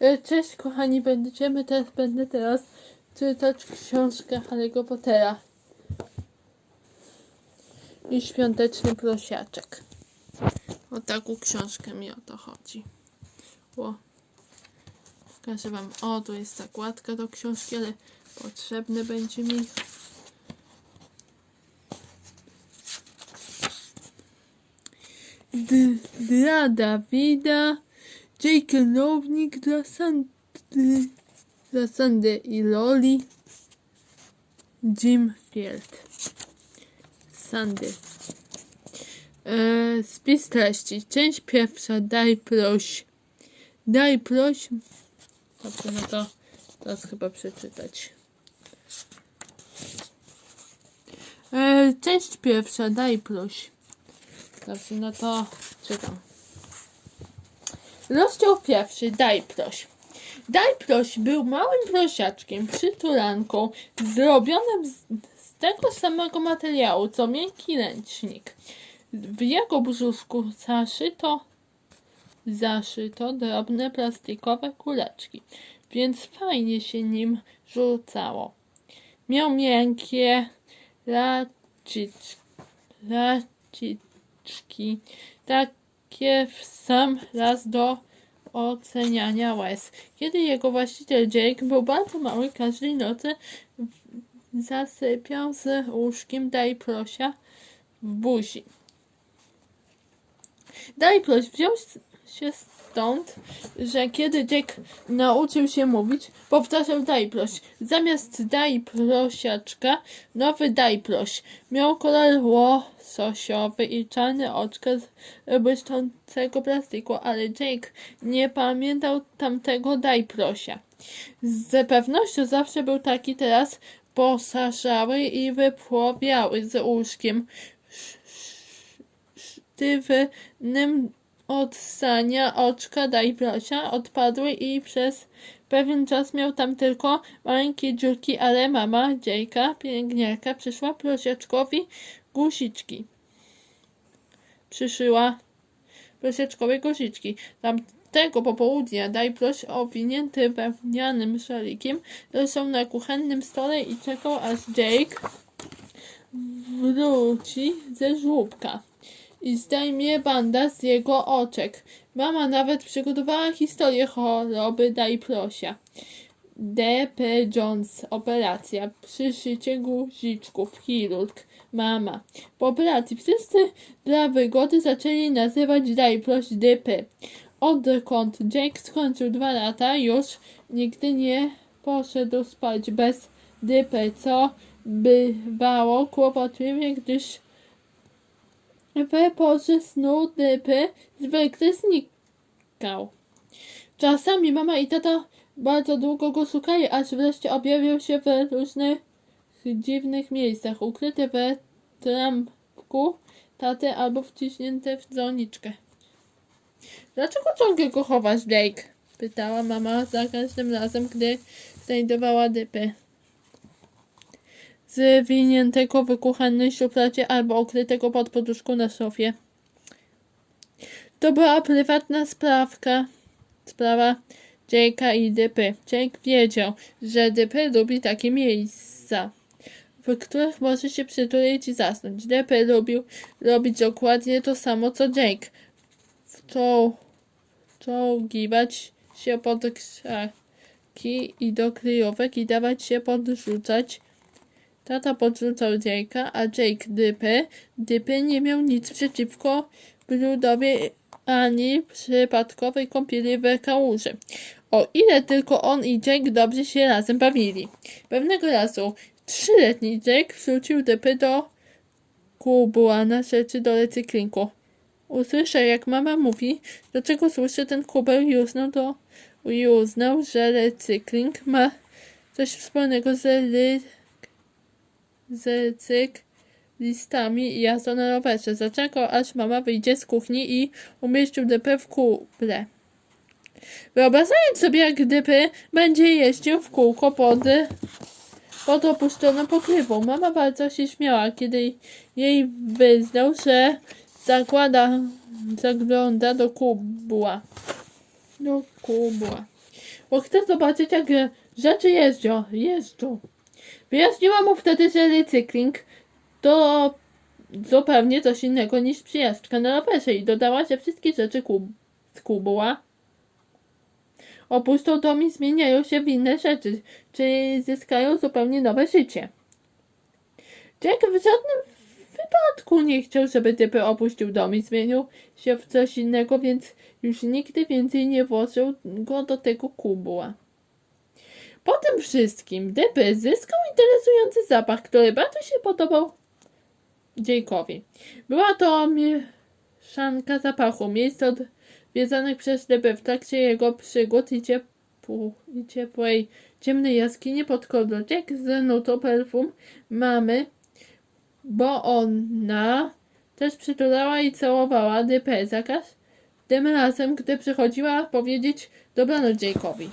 E, Cześć kochani, będziemy teraz, będę teraz czytać książkę Harry'ego Pottera i Świąteczny Prosiaczek. O taką książkę mi o to chodzi. O. Pokażę wam, o tu jest zakładka do książki, ale potrzebne będzie mi dla Dawida, Jake Rowling dla Sandy, dla Sandy i Loli, Jim Field. Sandy. E, spis treści. Część pierwsza. Daj proś. Daj proś. Dobrze, no to teraz chyba przeczytać. E, część pierwsza. Daj proś. Dobrze, no to czytam. Rozdział pierwszy. Daj proś. Daj proś był małym prosiaczkiem, przytulanką, zrobionym z, z tego samego materiału, co miękki ręcznik. W jego brzuszku zaszyto, zaszyto drobne plastikowe kuleczki, więc fajnie się nim rzucało. Miał miękkie raciczki, raciczki takie w sam raz do oceniania łez. Kiedy jego właściciel Jake był bardzo mały, każdej nocy zasypiał z łóżkiem daj prosia w buzi. Daj proś wziął się stąd, że kiedy Jack nauczył się mówić, powtarzał daj proś. Zamiast daj prosiaczka, nowy daj proś. Miał kolor łososiowy i czarne oczka z błyszczącego plastiku, ale Jake nie pamiętał tamtego daj prosia. Z pewnością zawsze był taki teraz posarzały i wypłowiały z łóżkiem sztywnym od ssania oczka daj prosia odpadły i przez pewien czas miał tam tylko maleńkie dziurki, ale mama dziejka, pielęgniarka, przyszła prosiaczkowi guziczki. Przyszyła prosiaczkowe guziczki. Tamtego popołudnia daj proś owinięty wełnianym szalikiem leżał na kuchennym stole i czekał aż Jake wróci ze żłóbka i zdejmie banda z jego oczek. Mama nawet przygotowała historię choroby daj prosia. D.P. Jones, operacja, przyszycie guziczków, chirurg, mama. Po operacji wszyscy dla wygody zaczęli nazywać daj proś D.P. Odkąd Jake skończył dwa lata, już nigdy nie poszedł spać bez D.P., co bywało kłopotliwe, gdyż w porze snu dypy zwykle znikał. Czasami mama i tata bardzo długo go szukali, aż wreszcie objawił się w różnych dziwnych miejscach, ukryty w trampku taty albo wciśnięty w dzwoniczkę. Dlaczego ciągle go chowasz, Blake? pytała mama za każdym razem, gdy znajdowała dypy zwiniętego w kuchennej szufladzie albo ukrytego pod poduszką na sofie. To była prywatna sprawka, sprawa Jake'a i Dypy. Jake wiedział, że Dypy lubi takie miejsca, w których może się przytulić i zasnąć. Dypy lubił robić dokładnie to samo co Jake. Wczoł, wczołgiwać się pod krzaki i do kryjówek i dawać się podrzucać Tata podrzucał Jake'a, a Jake dypy. Dypy nie miał nic przeciwko brudowi ani przypadkowej kąpieli w kałuży. O ile tylko on i Jake dobrze się razem bawili. Pewnego razu trzyletni Jake wrzucił dypy do kubła na rzeczy do recyklingu. Usłyszał, jak mama mówi, do czego służy ten kubeł i uznał, do, i uznał, że recykling ma coś wspólnego z ry, z cyklistami i jazdą na rowerze. Zaczekał, aż mama wyjdzie z kuchni i umieścił dypę w kuble. Wyobrażając sobie, jak dypy będzie jeździł w kółko pod, pod opuszczoną pokrywą. Mama bardzo się śmiała, kiedy jej wyznał, że zakłada, zagląda do kubła. Do kubła. bo chcę zobaczyć, jak rzeczy jeżdżą. jeżdżą. Wyjaśniła mu wtedy, że recykling to zupełnie coś innego niż przyjazdka na rowerze i dodała, że wszystkie rzeczy kub, z kubła opuszczą dom i zmieniają się w inne rzeczy, czyli zyskają zupełnie nowe życie. Jack w żadnym wypadku nie chciał, żeby typy opuścił dom i zmienił się w coś innego, więc już nigdy więcej nie włożył go do tego kubła. Po tym wszystkim Dypy zyskał interesujący zapach, który bardzo się podobał Jake'owi. Była to mieszanka zapachu, miejsc odwiedzanych przez Dypy w trakcie jego przygód i, ciepł, i ciepłej, ciemnej jaskini pod. Jack z nutą perfum mamy bo ona też przytulała i całowała Dypę za każdym razem, gdy przychodziła powiedzieć dobranoc Jake'owi.